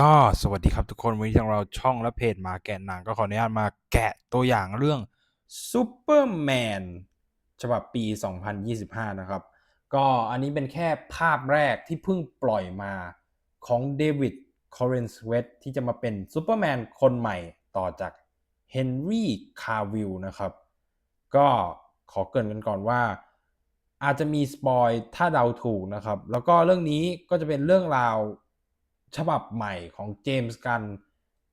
ก็สวัสดีครับทุกคน วันนี้ทางเราช่องและเพจมาแกะหนังก็ขออนุญาตมาแกะตัวอย่างเรื่องซูเปอร์แมนฉบับปี 2025 นะครับ ก็อันนี้เป็นแค่ภาพแรกที่เพิ่งปล่อยมาของเดวิดคอร์เรนสเวตที่จะมาเป็นซูเปอร์แมนคนใหม่ต่อจากเฮนรี่คาร์วิลนะครับ ก็ขอเกริ่นกันก่อนว่า อาจจะมีสปอยถ้าเดาถูกนะครับ แล้วก็เรื่องนี้ก็จะเป็นเรื่องราว ฉบับใหม่ของเจมส์กัน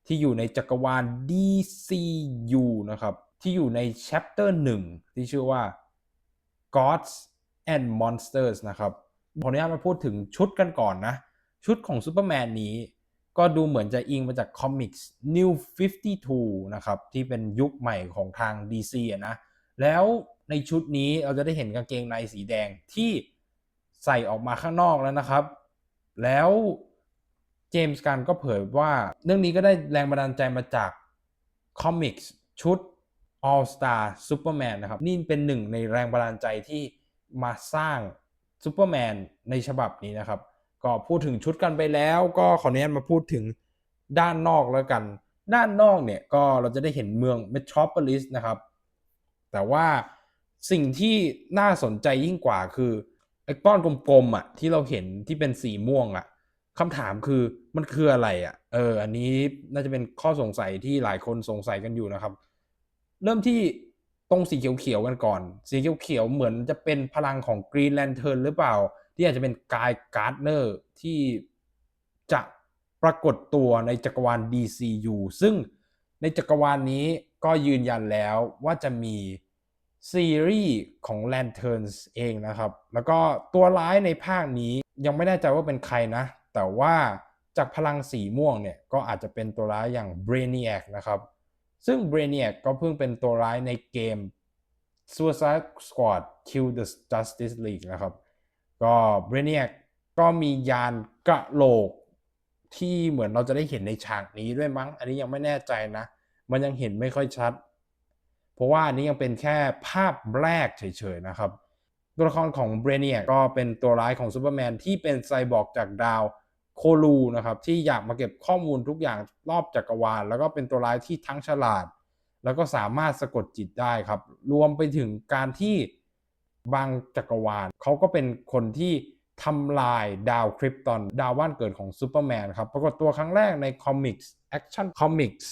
ที่อยู่ในจักรวาล DCU นะครับ ที่อยู่ใน chapter 1 ที่ชื่อว่า Gods and Monsters นะครับขออนุญาตมาพูดถึงชุดกันก่อนนะ ชุดของซูเปอร์แมนนี้ ก็ดูเหมือนจะอิงมาจากคอมิกส์ New 52 นะครับ ที่เป็นยุคใหม่ของทาง DC อะนะ แล้วในชุดนี้เราจะได้เห็นกางเกงในสีแดงที่ใส่ออกมาข้างนอกแล้วนะครับ แล้ว เจมส์กันก็เผยว่าเรื่องนี้ก็ได้แรงบันดาลใจมาจากคอมิกส์ชุด All Star Superman นะครับ นี่เป็นหนึ่งในแรงบันดาลใจที่มาสร้างซูเปอร์แมนในฉบับนี้นะครับ ก็พูดถึงชุดกันไปแล้ว ก็ขออนุญาตมาพูดถึงด้านนอกแล้วกัน ด้านนอกเนี่ยก็เราจะได้เห็นเมือง Metropolis นะครับ แต่ว่าสิ่งที่น่าสนใจยิ่งกว่าคือไอ้ก้อนกลมๆอะที่เราเห็นที่เป็นสีม่วงอะ คำถามคือมันคืออะไรอะ เออ อันนี้น่าจะเป็นข้อสงสัยที่หลายคนสงสัยกันอยู่นะครับ เริ่มที่ตรงสีเขียวๆกันก่อน สีเขียวๆเหมือนจะเป็นพลังของ Green Lantern หรือเปล่า ที่อาจจะเป็นกายการ์ดเนอร์ที่จะปรากฏตัวในจักรวาล DCU ซึ่งในจักรวาลนี้ก็ยืนยันแล้วว่าจะมีซีรีส์ของ Lanterns เองนะครับ แล้วก็ตัวร้ายในภาคนี้ยังไม่แน่ใจว่าเป็นใครนะ แต่ว่าจากพลังสีม่วงเนี่ยก็อาจจะเป็นตัวร้ายอย่าง Brainiac นะครับ ซึ่ง Brainiac ก็เพิ่งเป็นตัวร้ายในเกม Suicide Squad Kill the Justice League นะครับ ก็ Brainiac ก็มียานกระโหลกที่เหมือนเราจะได้เห็นในฉากนี้ด้วยมั้ง อันนี้ยังไม่แน่ใจนะ มันยังเห็นไม่ค่อยชัด เพราะว่าอันนี้ยังเป็นแค่ภาพแรกเฉยๆนะครับ ตัวละครของ Brainiac ก็เป็นตัวร้ายของซูเปอร์แมนที่เป็นไซบอร์กจากดาว โคลูนะครับที่อยากมาเก็บข้อมูลทุกอย่างรอบจักรวาล แล้วก็เป็นตัวร้ายที่ทั้งฉลาด แล้วก็สามารถสะกดจิตได้ครับ รวมไปถึงการที่บางจักรวาลเขาก็เป็นคนที่ทำลายดาวคริปตอนดาวบ้านเกิดของซูเปอร์แมนครับปรากฏตัวครั้งแรกในคอมิกส์แอคชั่นคอมิกส์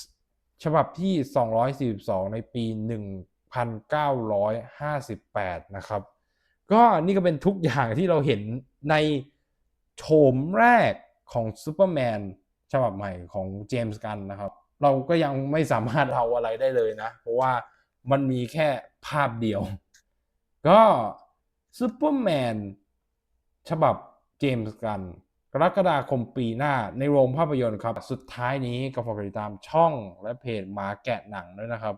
ฉบับที่ 242 ในปี 1958 นะครับ ก็นี่ก็เป็นทุกอย่างที่เราเห็นในโฉมแรก ของซูเปอร์แมนฉบับใหม่ของเจมส์กันนะครับ เราก็ยังไม่สามารถเอาอะไรได้เลยนะ เพราะว่ามันมีแค่ภาพเดียว ก็ซูเปอร์แมนฉบับเจมส์กัน กรกฎาคมปีหน้าในโรงภาพยนตร์ครับ สุดท้ายนี้ก็ฝากติดตามช่องและเพจมาแกะหนังด้วยนะครับ